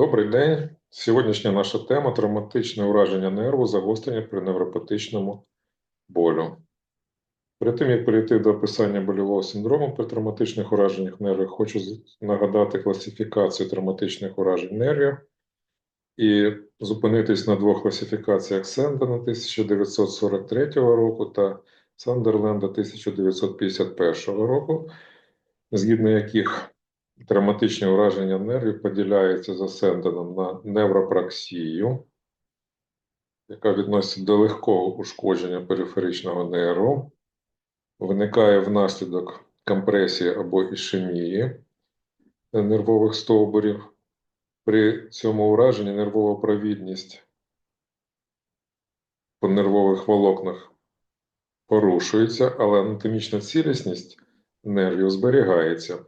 Добрий день. Сьогоднішня наша тема травматичне ураження нерву, загострення при невропатичному болю. Перед тим, як перейти до описання больового синдрому при травматичних ураженнях нервів, хочу нагадати класифікацію травматичних уражень нервів і зупинитись на двох класифікаціях Сендена 1943 року та Сандерленда 1951 року, згідно яких Травматичне ураження нервів поділяється за Сенденом на невропраксію, яка відноситься до легкого ушкодження периферичного нерву, виникає внаслідок компресії або ішемії нервових стовбурів. При цьому ураженні нервова провідність по нервових волокнах порушується, але анатомічна цілісність нервів зберігається.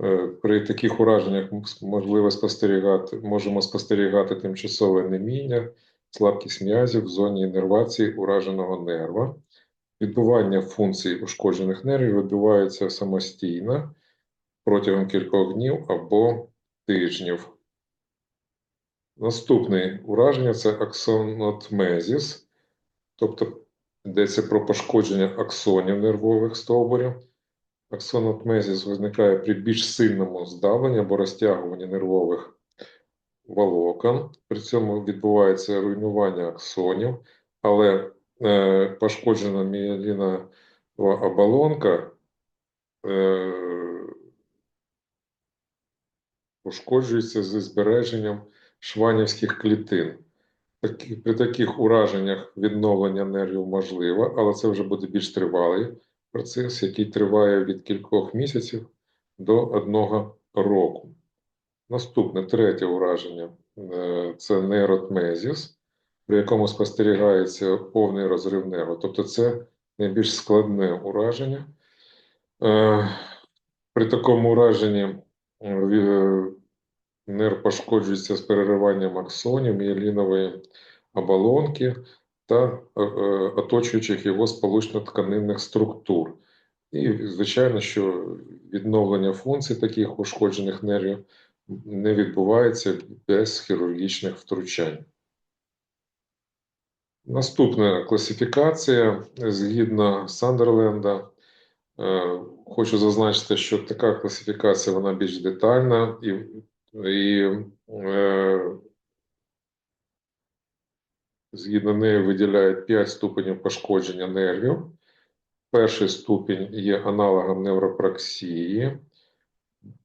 Е, При таких ураженнях можливо спостерігати, можемо спостерігати тимчасове неміння, слабкість м'язів в зоні іннервації ураженого нерва. Відбування функцій ушкоджених нервів відбувається самостійно протягом кількох днів або тижнів. Наступне ураження це аксонотмезіс, тобто йдеться про пошкодження аксонів нервових стовбурів. Аксонотмезіс виникає при більш сильному здавленні або розтягуванні нервових волокон. При цьому відбувається руйнування аксонів, але е, пошкоджена мієлінова оболонка е, пошкоджується зі збереженням шванівських клітин. При таких ураженнях відновлення нервів можливо, але це вже буде більш тривалий процес, який триває від кількох місяців до одного року. Наступне третє ураження е, це нейротмезіс, при якому спостерігається повний розрив нерву. Тобто це найбільш складне ураження. Е, При такому ураженні е, нерв пошкоджується з перериванням аксонів, мієлінової оболонки та е, е, оточуючих його сполучно-тканинних структур. І, звичайно, що відновлення функцій таких ушкоджених нервів не відбувається без хірургічних втручань. Наступна класифікація згідно Сандерленда. Е, Хочу зазначити, що така класифікація вона більш детальна і, і е, згідно неї виділяють 5 ступенів пошкодження нервів. Перший ступінь є аналогом невропраксії.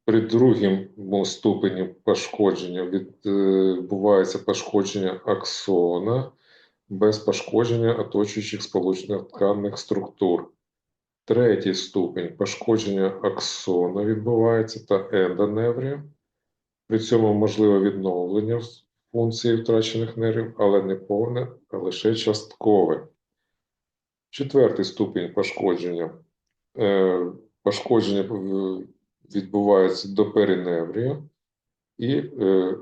При другому ступені пошкодження відбувається пошкодження аксона без пошкодження оточуючих сполучних тканних структур. Третій ступінь пошкодження аксона відбувається та ендоневрія. При цьому можливе відновлення функції втрачених нервів, але не повне, а лише часткове. Четвертий ступінь пошкодження. Е, Пошкодження е, відбувається до периневрії, і е,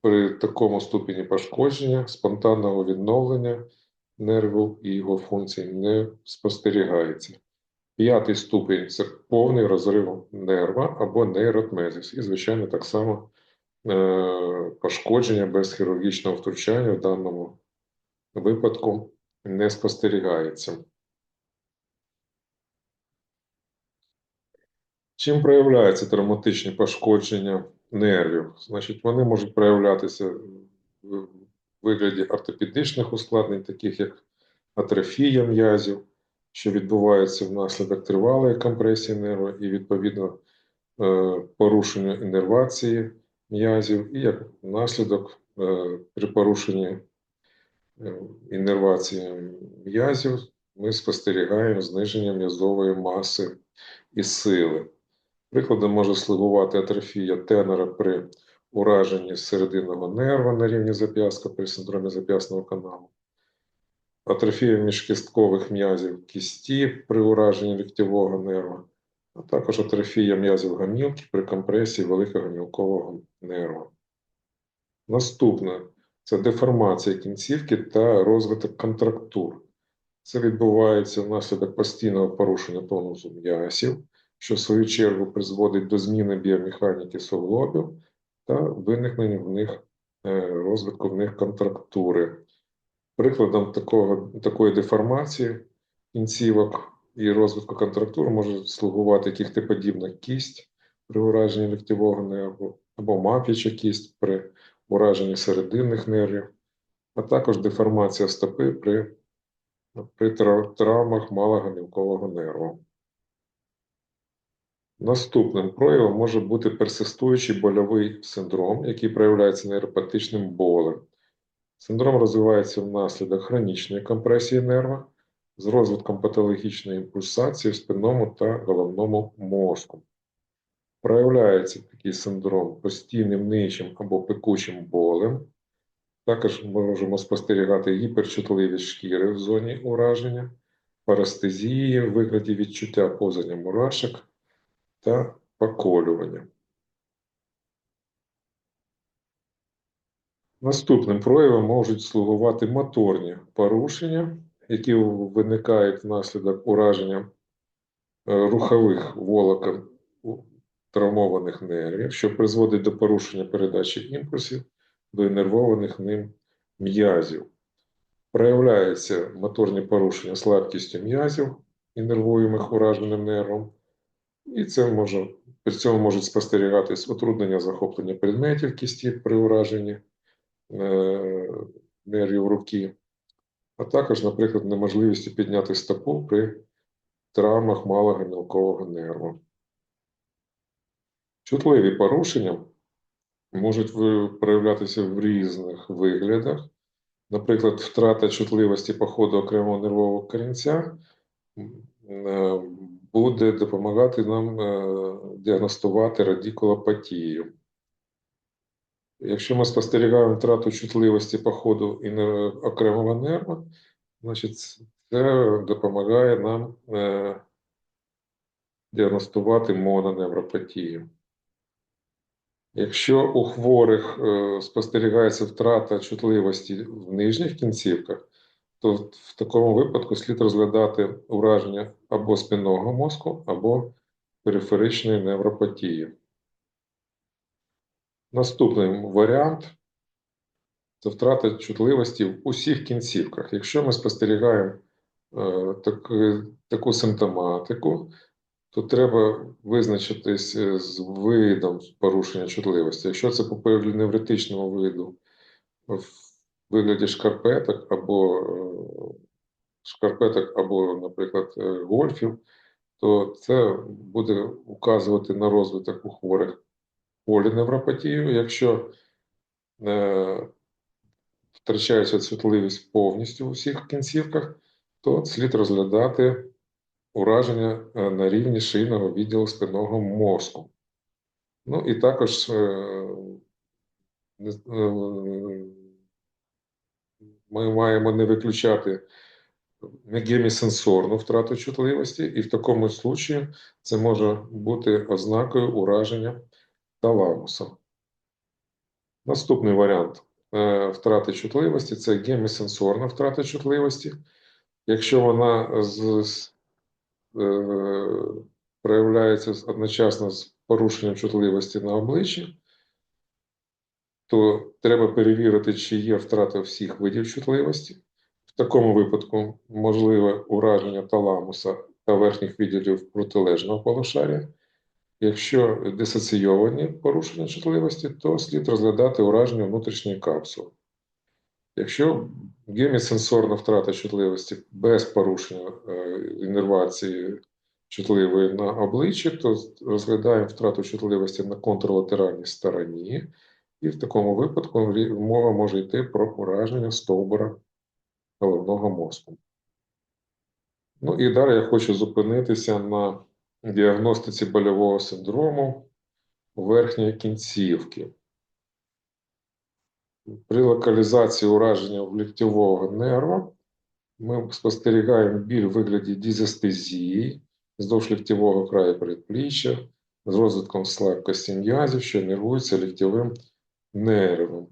при такому ступені пошкодження спонтанного відновлення нерву і його функцій не спостерігається. П'ятий ступінь це повний розрив нерва або нейротмезис. І, звичайно, так само пошкодження без хірургічного втручання в даному випадку не спостерігається. Чим проявляються травматичні пошкодження нервів? Значить, вони можуть проявлятися в вигляді ортопедичних ускладнень, таких як атрофія м'язів, що відбувається внаслідок тривалої компресії нерва і, відповідно, е, порушення іннервації м'язів, і як наслідок е, при порушенні е, іннервації м'язів ми спостерігаємо зниження м'язової маси і сили. Прикладом може слугувати атрофія тенора при ураженні серединного нерва на рівні зап'ястка при синдромі зап'ясного каналу, атрофія міжкісткових м'язів кісті при ураженні ліктєвого нерва, а також атрофія м'язів гамілки при компресії великого мілкового нерва. Наступне це деформація кінцівки та розвиток контрактур. Це відбувається внаслідок постійного порушення тонусу м'язів, що в свою чергу призводить до зміни біомеханіки суглобів та виникнення в них е, розвитку в них контрактури. Прикладом такого, такої деформації кінцівок і розвитку контрактур може слугувати кіхтеподібна кість при ураженні ліктєвого нерву або мап'яча кість при ураженні серединних нервів, а також деформація стопи при, при травмах малого мілкового нерву. Наступним проявом може бути персистуючий больовий синдром, який проявляється нейропатичним болем. Синдром розвивається внаслідок хронічної компресії нерва з розвитком патологічної імпульсації в спинному та головному мозку. Проявляється такий синдром постійним ничим або пекучим болем. Також можемо спостерігати гіперчутливість шкіри в зоні ураження, парестезії в вигляді відчуття повзання мурашок та поколювання. Наступним проявом можуть слугувати моторні порушення, які виникають внаслідок ураження е, рухових волокон травмованих нервів, що призводить до порушення передачі імпульсів до інервованих ним м'язів. Проявляються моторні порушення слабкістю м'язів, інервуємих ураженим нервом, і це може, при цьому можуть спостерігатись утруднення захоплення предметів кісті при ураженні е, нервів руки, а також, наприклад, неможливістю підняти стопу при травмах малого мілкового нерву. Чутливі порушення можуть проявлятися в різних виглядах. Наприклад, втрата чутливості по ходу окремого нервового корінця е, буде допомагати нам е, діагностувати радикулопатію. Якщо ми спостерігаємо втрату чутливості по ходу і окремого нерва, значить це допомагає нам е, діагностувати мононевропатію. Якщо у хворих е, спостерігається втрата чутливості в нижніх кінцівках, то в такому випадку слід розглядати ураження або спинного мозку, або периферичної невропатії. Наступний варіант це втрата чутливості в усіх кінцівках. Якщо ми спостерігаємо е, так, таку симптоматику, то треба визначитись е, з видом порушення чутливості. Якщо це по поліневротичному виду в вигляді шкарпеток або е, шкарпеток, або, наприклад, е, гольфів, то це буде указувати на розвиток у хворих поліневропатію. Якщо е, втрачається чутливість повністю у всіх кінцівках, то слід розглядати ураження е, на рівні шийного відділу спинного мозку. Ну і також е, е, ми маємо не виключати гемісенсорну втрату чутливості, і в такому случаї це може бути ознакою ураження таламуса. Наступний варіант е, втрати чутливості це гемісенсорна втрата чутливості. Якщо вона з, з, е, проявляється одночасно з порушенням чутливості на обличчі, то треба перевірити, чи є втрата всіх видів чутливості. В такому випадку можливе ураження таламуса та верхніх відділів протилежного полушарія. Якщо дисоційовані порушення чутливості, то слід розглядати ураження внутрішньої капсули. Якщо гемісенсорна втрата чутливості без порушення е, іннервації чутливої на обличчі, то розглядаємо втрату чутливості на контрлатеральній стороні, і в такому випадку мова може йти про ураження стовбура головного мозку. Ну і далі я хочу зупинитися на діагностиці больового синдрому верхньої кінцівки. При локалізації ураження ліктьового нерва ми спостерігаємо біль у вигляді дізестезії вздовж ліктьового краю передпліччя з розвитком слабкості м'язів, що нервуються ліктьовим нервом.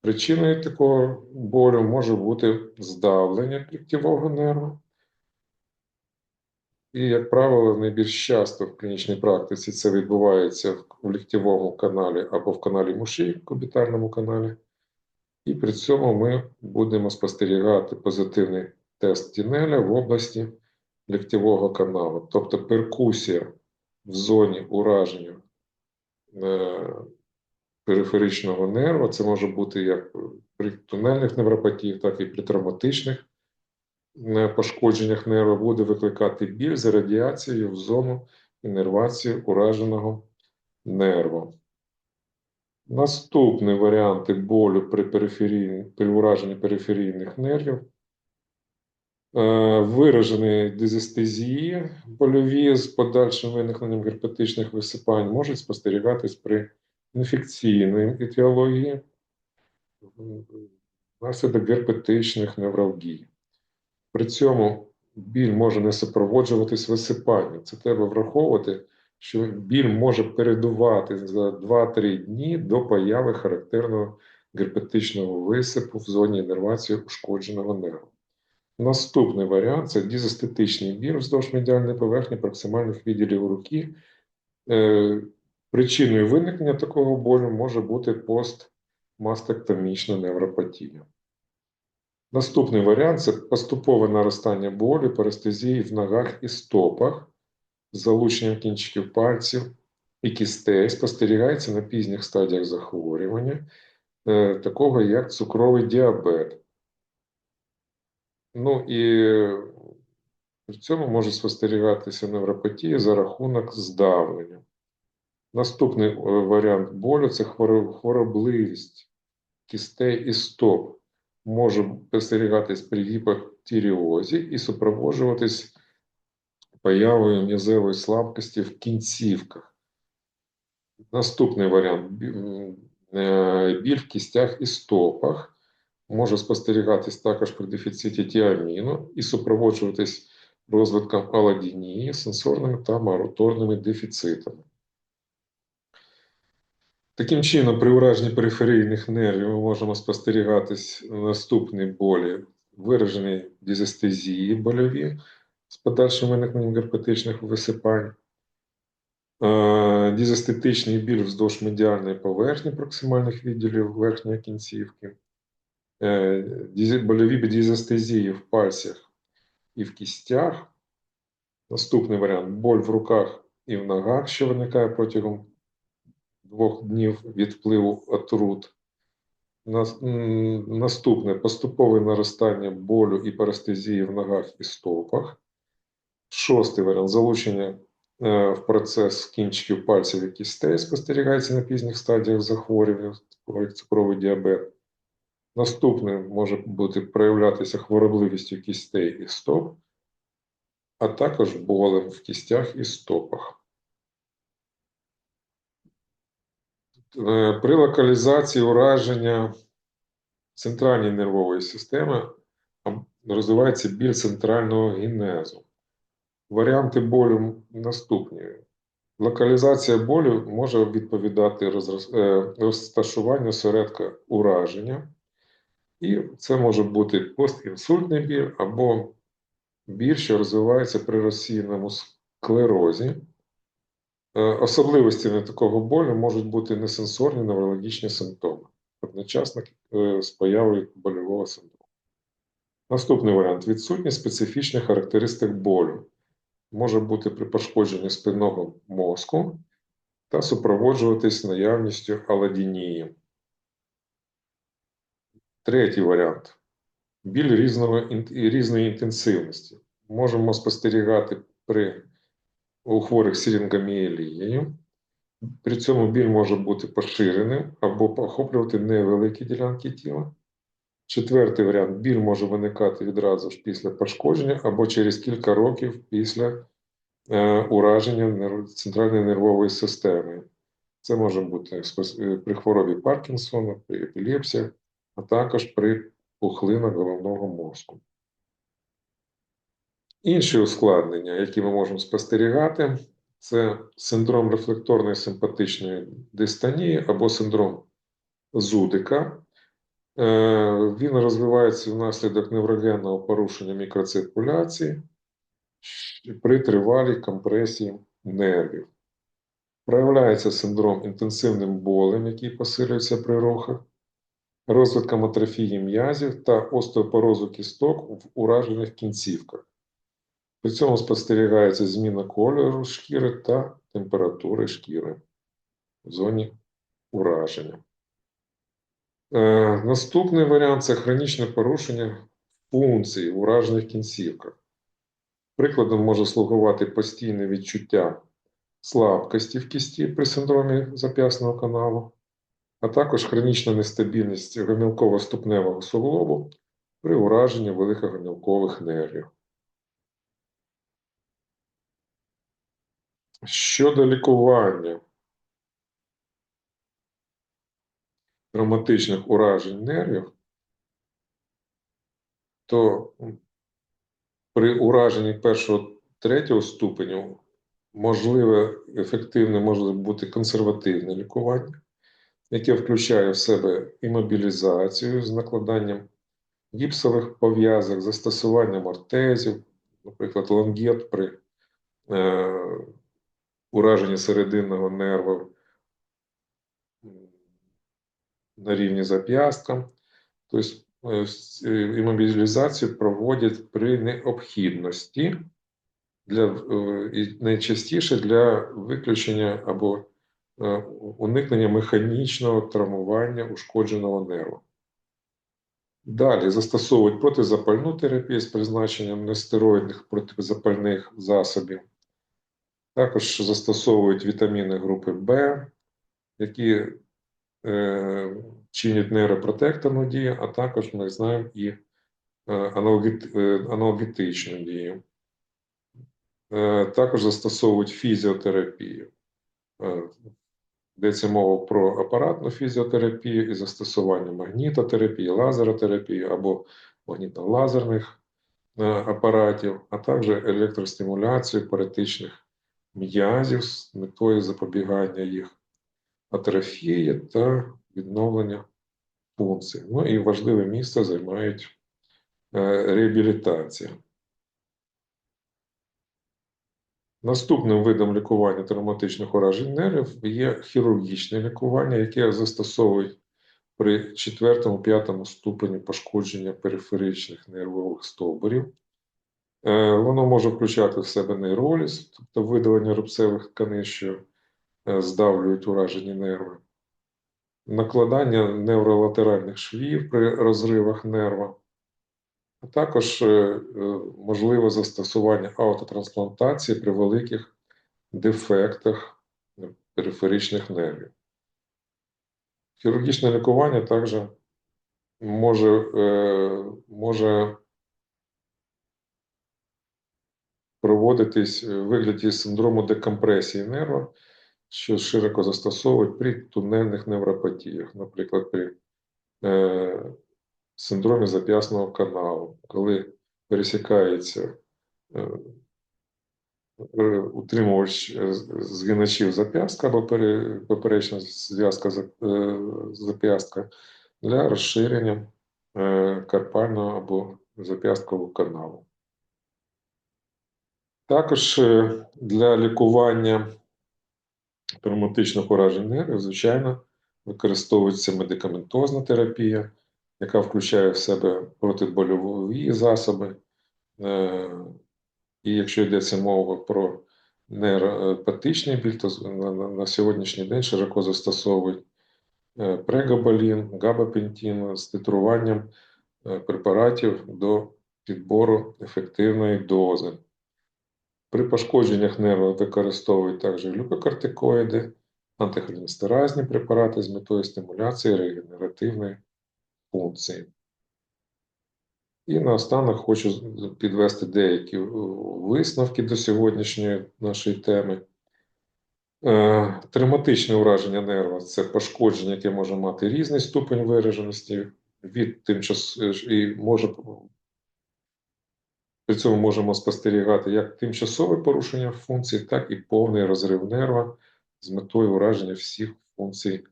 Причиною такого болю може бути здавлення ліктьового нерва І, як правило, найбільш часто в клінічній практиці це відбувається в- в ліктєвому каналі або в каналі муші, кубітальному каналі. І при цьому ми будемо спостерігати позитивний тест Тінеля в області ліктєвого каналу. Тобто перкусія в зоні ураження е, периферичного нерва. Це може бути як при тунельних невропатіях, так і при травматичних пошкодженнях нерва буде викликати біль за радіацією в зону іннервації ураженого нерва. Наступні варіанти болю при, периферійні, при ураженні периферійних нервів. Е, Виражені дезестезії больові з подальшим виникненням герпетичних висипань можуть спостерігатись при інфекційній етіології внаслідок герпетичних невралгій. При цьому біль може не супроводжуватись висипанням. Це треба враховувати, що біль може передувати за 2-3 дні до появи характерного герпетичного висипу в зоні іннервації ушкодженого нерву. Наступний варіант це дізестетичний біль вздовж медіальної поверхні проксимальних відділів руки. Е, Причиною виникнення такого болю може бути постмастектомічна невропатія. Наступний варіант це поступове наростання болю, парестезії в ногах і стопах, з залученням кінчиків пальців і кістей спостерігається на пізніх стадіях захворювання, е, такого як цукровий діабет. Ну і при цьому може спостерігатися невропатія за рахунок здавлення. Наступний е, варіант болю це хворобливість кістей і стоп. Може спостерігатись при гіпотіріозі і супроводжуватись появою м'язевої слабкості в кінцівках. Наступний варіант е, біль в кістях і стопах може спостерігатись також при дефіциті тіаміну і супроводжуватись розвитком аладінії, сенсорними та моторними дефіцитами. Таким чином, при ураженні периферійних нервів ми можемо спостерігатись наступні болі, виражені дізестезії больові з подальшим виникненням герпетичних висипань, е, дізестетичний біль вздовж медіальної поверхні проксимальних відділів верхньої кінцівки, е, больові дізестезії в пальцях і в кістях. Наступний варіант. Боль в руках і в ногах, що виникає протягом двох днів від впливу отрут. Наступне поступове наростання болю і парестезії в ногах і стопах. Шостий варіант залучення е, в процес кінчиків пальців і кістей спостерігається на пізніх стадіях захворювання, як цукровий діабет. Наступне може бути проявлятися хворобливістю кістей і стоп, а також болем в кістях і стопах. При локалізації ураження центральної нервової системи розвивається біль центрального генезу. Варіанти болю наступні. Локалізація болю може відповідати е, розташуванню осередка ураження, і це може бути постінсультний біль або біль, що розвивається при розсіяному склерозі. Е, Особливостями такого болю можуть бути несенсорні неврологічні симптоми, одночасно е, з появою больового синдрому. Наступний варіант відсутність специфічних характеристик болю може бути при пошкодженні спинного мозку та супроводжуватись наявністю аладінії. Третій варіант біль різного, різної інтенсивності. Можемо спостерігати при у хворих сірінгомієлією. При цьому біль може бути поширеним або охоплювати невеликі ділянки тіла. Четвертий варіант біль може виникати відразу ж після пошкодження або через кілька років після е, ураження центральної нервової системи. Це може бути е, при хворобі Паркінсона, при епілепсії, а також при пухлинах головного мозку. Інші ускладнення, які ми можемо спостерігати, це синдром рефлекторної симпатичної дистонії або синдром Зудика. Е, Він розвивається внаслідок неврогенного порушення мікроциркуляції при тривалій компресії нервів. Проявляється синдром інтенсивним болем, який посилюється при рухах, розвитком атрофії м'язів та остеопорозу кісток в уражених кінцівках. При цьому спостерігається зміна кольору шкіри та температури шкіри в зоні ураження. Е, наступний варіант це хронічне порушення функцій в уражених кінцівках. Прикладом може слугувати постійне відчуття слабкості в кісті при синдромі зап'ясного каналу, а також хронічна нестабільність гомілково-ступневого суглобу при ураженні великогомілкових нервів. Щодо лікування травматичних уражень нервів, то при ураженні першого третього ступеню можливе ефективне може бути консервативне лікування, яке включає в себе імобілізацію з накладанням гіпсових пов'язок, застосуванням ортезів, наприклад, лангет при е, ураженні серединного нерва на рівні зап'ястка. Тобто е, с- е, імобілізацію проводять при необхідності для, е, і найчастіше для виключення або уникнення механічного травмування ушкодженого нерву. Далі застосовують протизапальну терапію з призначенням нестероїдних протизапальних засобів. Також застосовують вітаміни групи В, які е, чинять нейропротекторну дію, а також ми знаємо і е, аналогіт, е, дію. Е, також застосовують фізіотерапію. Е, Йдеться мова про апаратну фізіотерапію і застосування магнітотерапії, лазеротерапії або магнітно-лазерних апаратів, а також електростимуляцію паретичних м'язів з метою запобігання їх атрофії та відновлення функцій. Ну і важливе місце займають е, реабілітація. Наступним видом лікування травматичних уражень нервів є хірургічне лікування, яке застосовують при 4-5 ступені пошкодження периферичних нервових стовбурів. Е, Воно може включати в себе нейроліз, тобто видалення рубцевих тканин, що е, здавлюють уражені нерви, накладання невролатеральних швів при розривах нерва, а також е, можливе застосування аутотрансплантації при великих дефектах периферичних нервів. Хірургічне лікування також може, може проводитись в вигляді синдрому декомпресії нерва, що широко застосовують при тунельних невропатіях, наприклад, при е, синдромі зап'ясного каналу, коли пересікається е, е, утримувач е, згиначів зап'ястка або поперечна зв'язка е, зап'ястка для розширення е, карпального або зап'ясткового каналу. Також е, для лікування травматичних уражень нервів, звичайно, використовується медикаментозна терапія, яка включає в себе протибольові засоби. Е, І якщо йдеться мова про нейропатичний біль, то на, сьогоднішній день широко застосовують е, прегабалін, габапентин з титруванням препаратів до підбору ефективної дози. При пошкодженнях нерва використовують також глюкокортикоїди, антихолінестеразні препарати з метою стимуляції регенеративної функції. І наостанок хочу підвести деякі е, висновки до сьогоднішньої нашої теми. Е, Травматичне ураження нерва це пошкодження, яке може мати різний ступень вираженості від тимчас і може при цьому можемо спостерігати як тимчасове порушення функцій, так і повний розрив нерва з метою ураження всіх функцій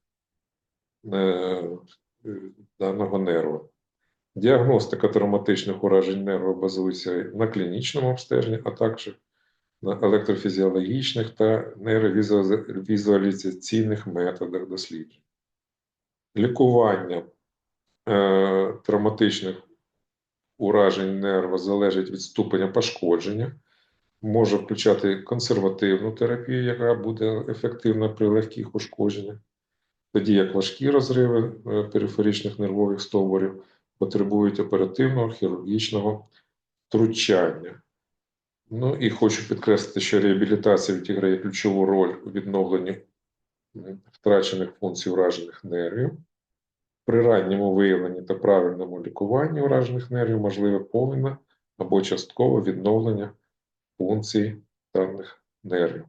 е, е, даного нерва. Діагностика травматичних уражень нерву базується на клінічному обстеженні, а також на електрофізіологічних та нейровізуалізаційних методах досліджень. Лікування е, травматичних уражень нерва залежить від ступеня пошкодження, може включати консервативну терапію, яка буде ефективна при легких ушкодженнях, тоді як важкі розриви е, периферичних нервових стовбурів потребують оперативного хірургічного втручання. Ну і хочу підкреслити, що реабілітація відіграє ключову роль у відновленні втрачених функцій уражених нервів. При ранньому виявленні та правильному лікуванні уражених нервів можливе повне або часткове відновлення функцій даних нервів.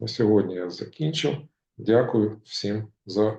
На сьогодні я закінчив. Дякую всім за